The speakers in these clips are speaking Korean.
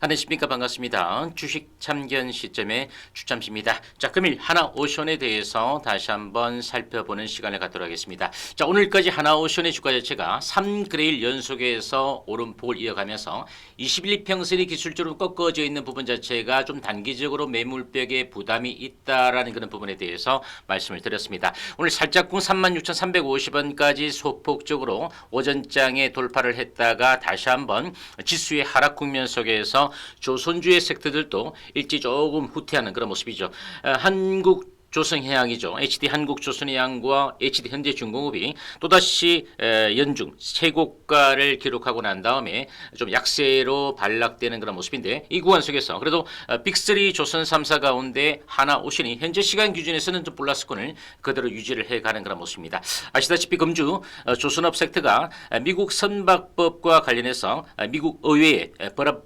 안녕하십니까 반갑습니다. 주식 참견 시점의 주참시입니다. 자 금일 하나오션에 대해서 다시 한번 살펴보는 시간을 갖도록 하겠습니다. 자 오늘까지 하나오션의 주가 자체가 3그레일 연속해서 오름폭을 이어가면서 21평선이 기술적으로 꺾어져 있는 부분 자체가 좀 단기적으로 매물벽에 부담이 있다라는 그런 부분에 대해서 말씀을 드렸습니다. 오늘 살짝쿵 36,350원까지 소폭적으로 오전장에 돌파를 했다가 다시 한번 지수의 하락 국면 속에서 조선주의 섹터들도 일찍 조금 후퇴하는 그런 모습이죠. 어, 한국 조선해양이죠. HD 한국조선해양과 HD 현대중공업이 또다시 에, 연중 최고가를 기록하고 난 다음에 좀 약세로 반락되는 그런 모습인데 이 구간 속에서 그래도 어, 빅3 조선 3사 가운데 하나 오션이 현재 시간 기준에서는 좀 플러스권을 그대로 유지를 해가는 그런 모습입니다. 아시다시피 금주 어, 조선업 섹터가 어, 미국 선박법과 관련해서 어, 미국 의회의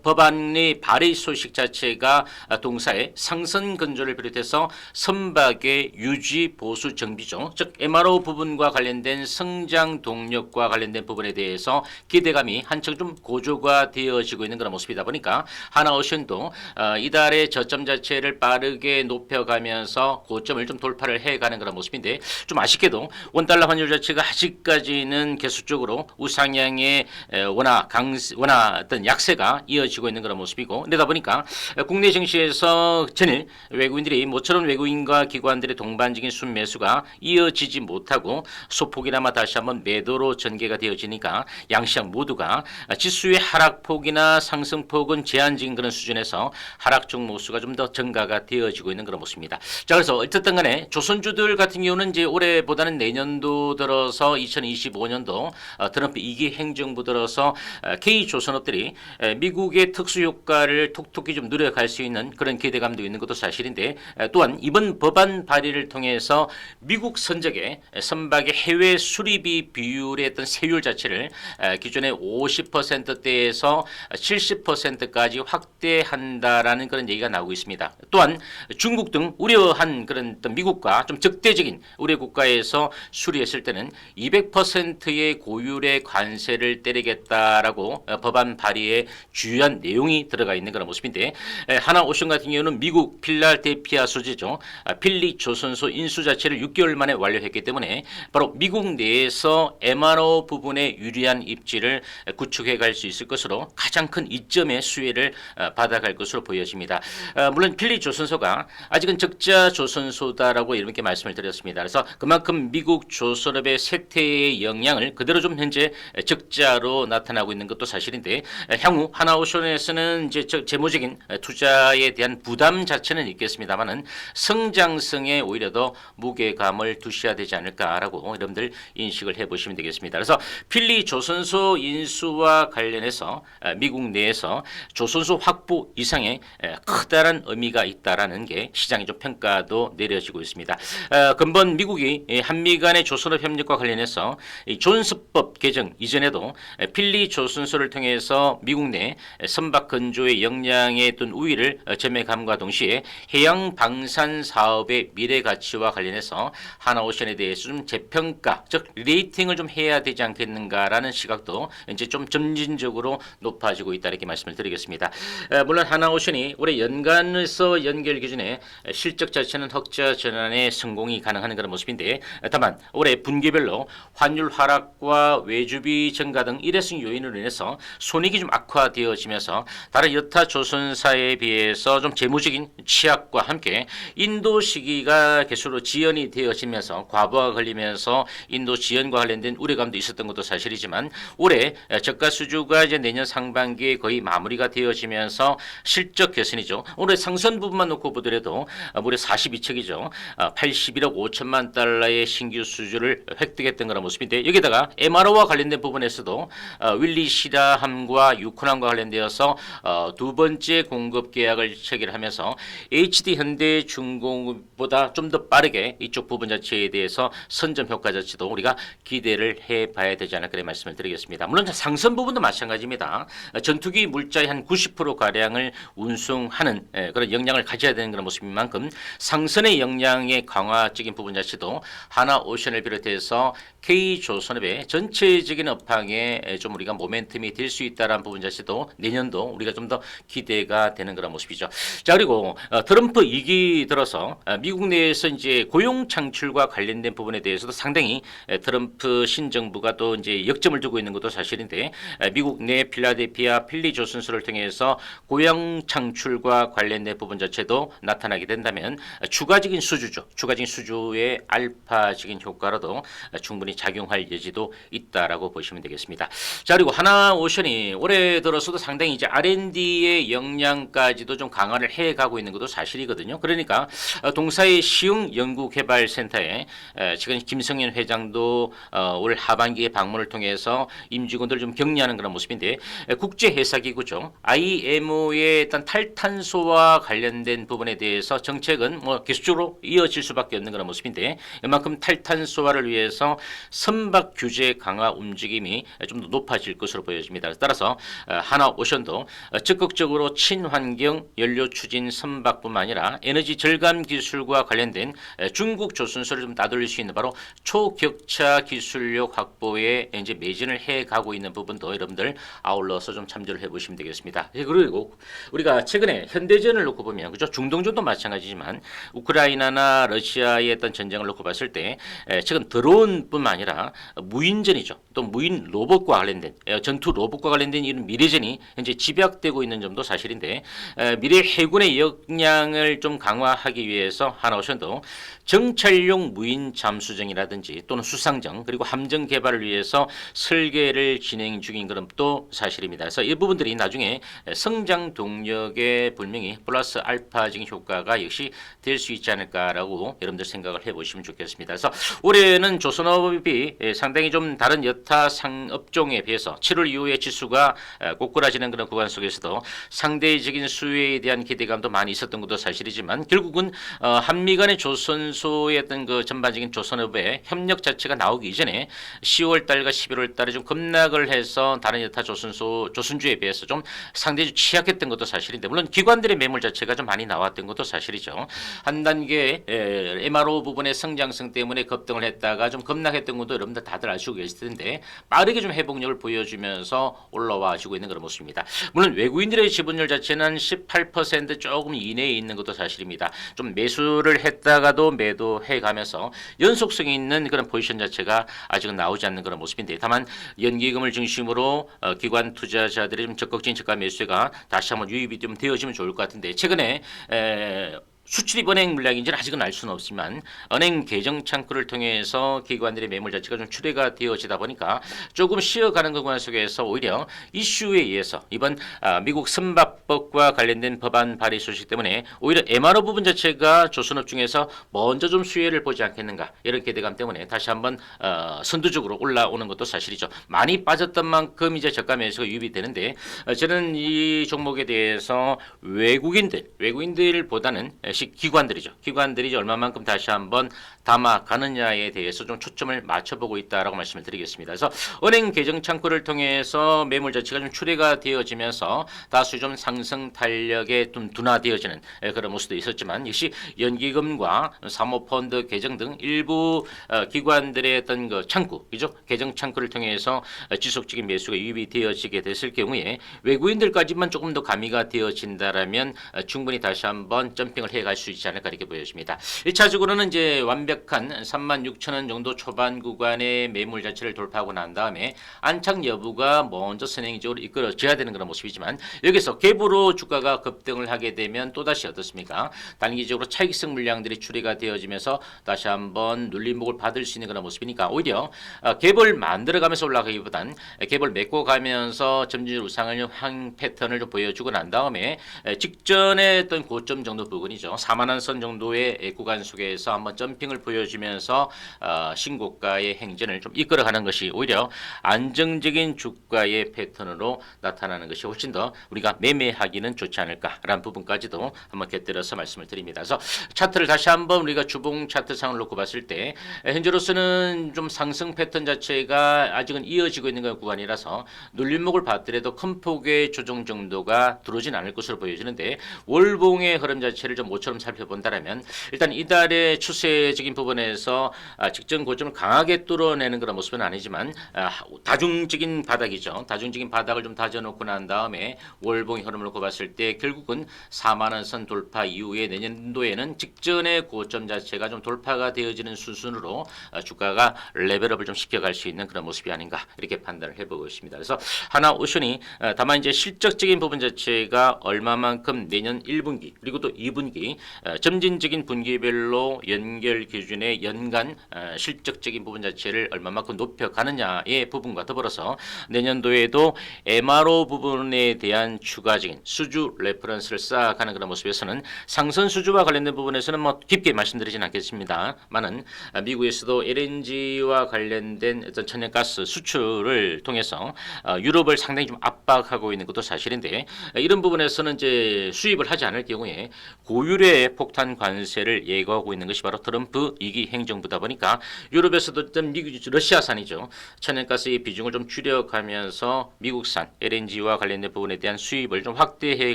법안의 발의 소식 자체가 어, 동사의 상선 건조를 비롯해서 선박 의 유지 보수 정비죠. 즉 MRO 부분과 관련된 성장 동력과 관련된 부분에 대해서 기대감이 한층 좀 고조가 되어지고 있는 그런 모습이다 보니까 하나오션도 어, 이달의 저점 자체를 빠르게 높여가면서 고점을 좀 돌파를 해가는 그런 모습인데 좀 아쉽게도 원달러 환율 자체가 아직까지는 계속적으로 우상향의 에, 원화 강 원화 어떤 약세가 이어지고 있는 그런 모습이고 그러다 보니까 국내 증시에서 전일 외국인들이 모처럼 외국인과 기관 들의 동반적인 순매수가 이어지지 못하고 소폭이나마 다시 한번 매도로 전개가 되어지니까 양시장 모두가 지수의 하락폭이나 상승폭은 제한적인 그런 수준에서 하락 종목수가 좀 더 증가가 되어지고 있는 그런 모습입니다. 자 그래서 어쨌든 간에 조선주들 같은 경우는 이제 올해보다는 내년도 들어서 2025년도 어, 트럼프 2기 행정부 들어서 어, K 조선업들이 에, 미국의 특수 효과를 톡톡히 좀 누려갈 수 있는 그런 기대감도 있는 것도 사실인데 에, 또한 이번 법안 발의를 통해서 미국 선적의 에, 선박의 해외 수리비 비율의 어떤 세율 자체를 에, 기존의 50%대에서 70%까지 확대한다라는 그런 얘기가 나오고 있습니다. 또한 중국 등 우려한 그런 미국과 좀 적대적인 우리 국가에서 수리했을 때는 200%의 고율의 관세를 때리겠다라고 어, 법안 발의에 주요한 내용이 들어가 있는 그런 모습인데 에, 하나 오션 같은 경우는 미국 필라델피아 소재죠. 아, 필리 조선소 인수 자체를 6개월 만에 완료했기 때문에 바로 미국 내에서 MRO 부분에 유리한 입지를 구축해 갈 수 있을 것으로 가장 큰 이점의 수혜를 어, 받아갈 것으로 보여집니다. 어, 물론 필리 조선소가 아직은 적자 조선소다라고 이렇게 말씀을 드렸습니다. 그래서 그만큼 미국 조선업의 세태의 영향을 그대로 좀 현재 적자로 나타나고 있는 것도 사실인데 향후 하나오션에서는 이제 저 재무적인 투자에 대한 부담 자체는 있겠습니다만은 성장 성에 오히려 더 무게감을 두셔야 되지 않을까라고 여러분들 인식을 해보시면 되겠습니다. 그래서 필리 조선소 인수와 관련해서 어, 미국 내에서 조선소 확보 이상의 에, 커다란 의미가 있다라는 게 시장의 좀 평가도 내려지고 있습니다. 어, 근본 미국이 이 한미 간의 조선업 협력과 관련해서 이 존스법 개정 이전에도 에, 필리 조선소를 통해서 미국 내 선박 건조의 역량의 어떤 우위를 어, 점액함과 동시에 해양 방산 사업 의 미래 가치와 관련해서 하나오션에 대해서 좀 재평가, 즉 레이팅을 좀 해야 되지 않겠는가라는 시각도 이제 좀 점진적으로 높아지고 있다 이렇게 말씀을 드리겠습니다. 에, 물론 하나오션이 올해 연간에서 연결 기준에 실적 자체는 흑자 전환에 성공이 가능한 그런 모습인데 다만 올해 분기별로 환율 하락과 외주비 증가 등 일회성 요인으로 인해서 손익이 좀 악화되어지면서 다른 여타 조선사에 비해서 좀 재무적인 취약과 함께 인도 시기가 계속으로 지연이 되어지면서 과부하가 걸리면서 인도 지연과 관련된 우려감도 있었던 것도 사실이지만 올해 저가 수주가 이제 내년 상반기에 거의 마무리가 되어지면서 실적 개선이죠. 올해 상선 부분만 놓고 보더라도 무려 42척이죠. 81억 5천만 달러의 신규 수주를 획득했던 그런 모습인데 여기다가 MRO와 관련된 부분에서도 어, 윌리 시라함과 유코남과 관련되어서 어, 두 번째 공급 계약을 체결하면서 HD 현대 중공업 보다 좀 더 빠르게 이쪽 부분 자체에 대해서 선점 효과 자체도 우리가 기대를 해봐야 되지 않을까 그 말씀을 드리겠습니다. 물론 상선 부분도 마찬가지입니다. 어, 전투기 물자의 한 90% 가량을 운송하는 예, 그런 역량을 가져야 되는 그런 모습인 만큼 상선의 역량의 강화적인 부분 자체도 하나 오션을 비롯해서 K 조선업의 전체적인 업황에 예, 좀 우리가 모멘텀이 될 수 있다라는 부분 자체도 내년도 우리가 좀 더 기대가 되는 그런 모습이죠. 자 그리고 어, 트럼프 2기 들어서 어, 미국 내에서 이제 고용 창출과 관련된 부분에 대해서도 상당히 에, 트럼프 신정부가 또 이제 역점을 두고 있는 것도 사실인데 에, 미국 내 필라델피아 필리 조선소를 통해서 고용 창출과 관련된 부분 자체도 나타나게 된다면 어, 추가적인 수주죠. 추가적인 수주의 알파적인 효과로도 어, 충분히 작용할 여지도 있다라고 보시면 되겠습니다. 자 그리고 하나 오션이 올해 들어서도 상당히 이제 R&D의 역량까지도 좀 강화를 해가고 있는 것도 사실이거든요. 그러니까 어, 동사의 시흥 연구개발센터에 에, 지금 김성현 회장도 어, 올 하반기에 방문을 통해서 임직원들 좀 격려하는 그런 모습인데 에, 국제회사기구죠. IMO의 일단 탈탄소와 관련된 부분에 대해서 정책은 뭐 계속적으로 이어질 수밖에 없는 그런 모습인데 이만큼 탈탄소화를 위해서 선박 규제 강화 움직임이 좀 더 높아질 것으로 보여집니다. 따라서 어, 하나 오션도 어, 적극적으로 친환경 연료 추진 선박뿐만 아니라 에너지 절감 기술 과 관련된 에, 중국 조선소를 좀 따돌릴 수 있는 바로 초격차 기술력 확보에 이제 매진을 해 가고 있는 부분도 여러분들 아울러서 좀 참조를 해 보시면 되겠습니다. 예, 그리고 우리가 최근에 현대전을 놓고 보면 그죠 중동전도 마찬가지지만 우크라이나나 러시아의 어떤 전쟁을 놓고 봤을 때 에, 최근 드론뿐만 아니라 무인전이죠. 또 무인 로봇과 관련된 에, 전투 로봇과 관련된 이런 미래전이 현재 집약되고 있는 점도 사실인데 에, 미래 해군의 역량을 좀 강화하기 위해서 하나오션도 정찰용 무인 잠수정이라든지 또는 수상정 그리고 함정 개발을 위해서 설계를 진행 중인 그런 또 사실입니다. 그래서 이 부분들이 나중에 성장 동력에 분명히 플러스 알파적인 효과가 역시 될 수 있지 않을까라고 여러분들 생각을 해보시면 좋겠습니다. 그래서 올해는 조선업이 예, 상당히 좀 다른 여타 상업종에 비해서 7월 이후에 지수가 에, 꼬꾸라지는 그런 구간 속에서도 상대적인 수요에 대한 기대감도 많이 있었던 것도 사실이지만 결국은 어, 한미 간의 조선소의 어떤 그 전반적인 조선업의 협력 자체가 나오기 이전에 10월 달과 11월 달에 좀 급락을 해서 다른 여타 조선소 조선주에 비해서 좀 상대적으로 취약했던 것도 사실인데 물론 기관들의 매물 자체가 좀 많이 나왔던 것도 사실이죠. 한 단계 에, MRO 부분의 성장성 때문에 급등을 했다가 좀 급락했던 것도 여러분들 다들 아시고 계실 텐데 빠르게 좀 회복력을 보여주면서 올라와주고 있는 그런 모습입니다. 물론 외국인들의 지분율 자체는 18% 조금 이내에 있는 것도 사실입니다. 좀 매수 를 했다가도 매도해 가면서 연속성이 있는 그런 포지션 자체가 아직은 나오지 않는 그런 모습인데 다만 연기금을 중심으로 어, 기관 투자자들의 좀 적극적인 저가 매수가 다시 한번 유입이 좀 되어지면 좋을 것 같은데 최근에 에, 수출입 은행 물량인지는 아직은 알 수는 없지만 은행 계정 창구를 통해서 기관들의 매물 자체가 좀 출회가 되어지다 보니까 조금 쉬어가는 구간 속에서 오히려 이슈에 의해서 이번 아, 미국 선박법과 관련된 법안 발의 소식 때문에 오히려 MRO 부분 자체가 조선업 중에서 먼저 좀 수혜를 보지 않겠는가 이런 기대감 때문에 다시 한번 어, 선두적으로 올라오는 것도 사실이죠. 많이 빠졌던 만큼 이제 저가 매수가 유입이 되는데 어, 저는 이 종목에 대해서 외국인들 외국인들보다는 시- 기관들이죠. 기관들이 얼마만큼 다시 한번 담아가느냐에 대해서 좀 초점을 맞춰보고 있다라고 말씀을 드리겠습니다. 그래서 은행 계정 창구를 통해서 매물 자체가 좀 출회가 되어지면서 다수 좀 상승 탄력에 좀 둔화되어지는 예, 그런 모습도 있었지만 역시 연기금과 사모펀드 계정 등 일부 어, 기관들의 어떤 그 창구, 그죠? 계정 창구를 통해서 어, 지속적인 매수가 유입이 되어지게 됐을 경우에 외국인들까지만 조금 더 가미가 되어진다라면 어, 충분히 다시 한번 점핑을 해갈 수 있지 않을까 이렇게 보여집니다. 1차적으로는 이제 완벽한 3만 6천 원 정도 초반 구간의 매물 자체를 돌파하고 난 다음에 안착 여부가 먼저 선행적으로 이끌어져야 되는 그런 모습이지만 여기서 갭으로 주가가 급등을 하게 되면 또다시 어떻습니까? 단기적으로 차익성 물량들이 출회가 되어지면서 다시 한번 눌림목을 받을 수 있는 그런 모습이니까 오히려 어, 갭을 만들어가면서 올라가기보단 갭을 메꿔 가면서 점진적으로 우상을 한 패턴을 좀 보여주고 난 다음에 에, 직전에 어떤 고점 정도 부근이죠. 보이죠. 4만 원 선 정도의 구간 속에서 한번 점핑을 보여주면서 어, 신고가의 행진을 좀 이끌어가는 것이 오히려 안정적인 주가의 패턴으로 나타나는 것이 훨씬 더 우리가 매매하기는 좋지 않을까라는 부분까지도 한번 곁들여서 말씀을 드립니다. 그래서 차트를 다시 한번 우리가 주봉 차트상을 놓고 봤을 때 현재로서는 좀 상승 패턴 자체가 아직은 이어지고 있는 그런 구간이라서 눌림목을 봤더라도 큰 폭의 조정 정도가 들어오진 않을 것으로 보여지는데 월봉의 흐름 자체를 좀 모처럼 살펴본다면 일단 이달의 추세적인 부분에서 아, 직전 고점을 강하게 뚫어내는 그런 모습은 아니지만 아, 다중적인 바닥이죠. 다중적인 바닥을 좀 다져놓고 난 다음에 월봉의 흐름을 놓고 봤을 때 결국은 4만 원 선 돌파 이후에 내년도에는 직전의 고점 자체가 좀 돌파가 되어지는 수순으로 아, 주가가 레벨업을 좀 시켜갈 수 있는 그런 모습이 아닌가 이렇게 판단을 해보고 있습니다. 그래서 하나 오션이 어, 다만 이제 실적적인 부분 자체가 얼마만큼 내년 1분기 그리고 또 2분기 어, 점진적인 분기별로 연결 기준의 연간 어, 실적적인 부분 자체를 얼마만큼 높여가느냐의 부분과 더불어서 내년도에도 MRO 부분에 대한 추가적인 수주 레퍼런스를 쌓아가는 그런 모습에서는 상선 수주와 관련된 부분에서는 뭐 깊게 말씀드리진 않겠습니다만은 아, 미국에서도 LNG와 관련된 어떤 천연가스 수출을 통해서 어, 유럽을 상당히 좀 압박하고 있는 것도 사실인데 어, 이런 부분에서는 이제 수입을 하지 않을 경우에 고율 의 폭탄 관세를 예고하고 있는 것이 바로 트럼프 이기 행정부다 보니까 유럽에서도 어떤 미국 러시아산이죠 천연가스의 비중을 좀 줄여가면서 미국산 LNG와 관련된 부분에 대한 수입을 좀 확대해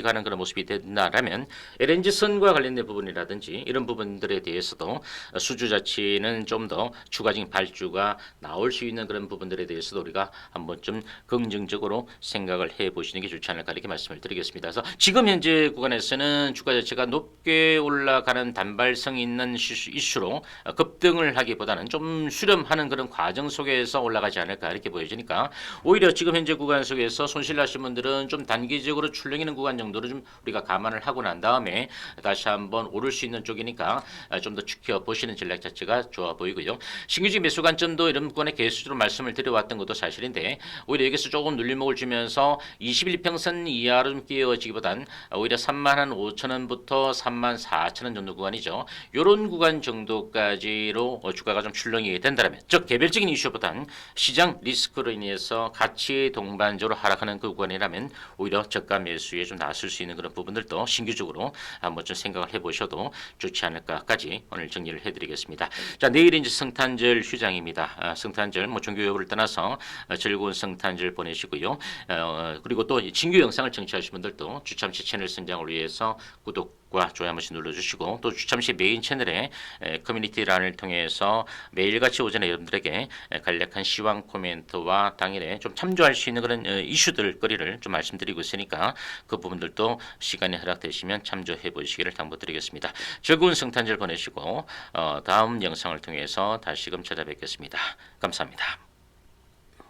가는 그런 모습이 된다라면 LNG 선과 관련된 부분이라든지 이런 부분들에 대해서도 수주 자체는 좀 더 추가적인 발주가 나올 수 있는 그런 부분들에 대해서도 우리가 한번 좀 긍정적으로 생각을 해 보시는 게 좋지 않을까 이렇게 말씀을 드리겠습니다. 그래서 지금 현재 구간에서는 주가 자체가 높게 올라가는 단발성 있는 이슈- 이슈로 급등을 하기보다는 좀 수렴하는 그런 과정 속에서 올라가지 않을까 이렇게 보여지니까 오히려 지금 현재 구간 속에서 손실 나신 분들은 좀 단기적으로 출렁이는 구간 정도로 좀 우리가 감안을 하고 난 다음에 다시 한번 오를 수 있는 쪽이니까 좀 더 지켜 보시는 전략 자체가 좋아 보이고요. 신규직 매수 관점도 이런 구간에 개수적으로 말씀을 드려왔던 것도 사실인데 오히려 여기서 조금 눌림목을 주면서 21평선 이하로 좀 끼어지기보단 오히려 3만 한 5천 원부터 3만 4천 원 정도 구간이죠. 이런 구간 정도까지로 어, 주가가 좀 출렁이게 된다면 즉 개별적인 이슈보단 시장 리스크로 인해서 가치 동반적으로 하락하는 그 구간이라면 오히려 저가 매수에 좀 나설 수 있는 그런 부분들도 신규적으로 한번 좀 생각을 해보셔도 좋지 않을까까지 오늘 정리를 해드리겠습니다. 자 내일은 이제 성탄절 휴장입니다. 아, 성탄절 뭐 종교 여부를 떠나서 어, 즐거운 성탄절 보내시고요. 어, 그리고 또 진규 영상을 청취하신 분들도 주참시 채널 성장을 위해서 구독 과 좋아요 한 번씩 눌러주시고 또 주참시 메인 채널에 에, 커뮤니티란을 통해서 매일같이 오전에 여러분들에게 에, 간략한 시황 코멘트와 당일에 좀 참조할 수 있는 그런 어, 이슈들 거리를 좀 말씀드리고 있으니까 그 부분들도 시간이 허락되시면 참조해 보시기를 당부드리겠습니다. 즐거운 성탄절 보내시고 어, 다음 영상을 통해서 다시금 찾아뵙겠습니다. 감사합니다.